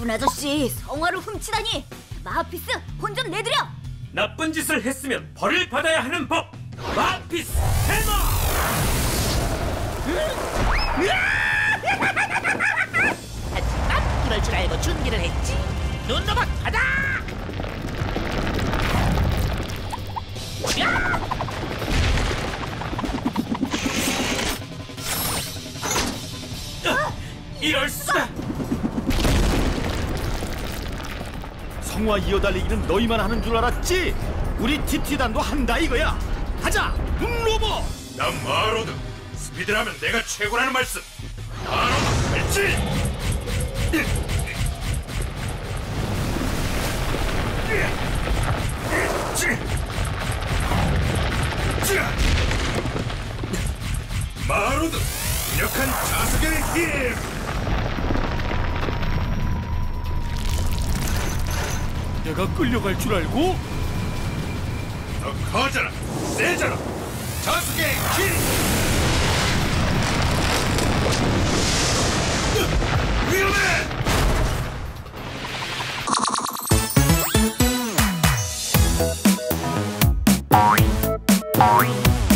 나쁜 아저씨 성화를 훔치다니 마하피스 혼좀 내드려 나쁜 짓을 했으면 벌을 받아야 하는 법. 마피스 해머. 하지만 그럴 줄 알고 준비를 했지 눈도박 받아 야! 이럴 수가. 성화 이어달리기는 너희만 하는 줄 알았지? 우리 TT단도 한다 이거야. 가자, 눈로버. 난 마로드. 스피드라면 내가 최고라는 말씀. 마로드 발진. 마로드 강력한 자석의 힘. 내가 끌려갈 줄 알고? 더 커져라, 세져라. 힘. 위험해. Bye.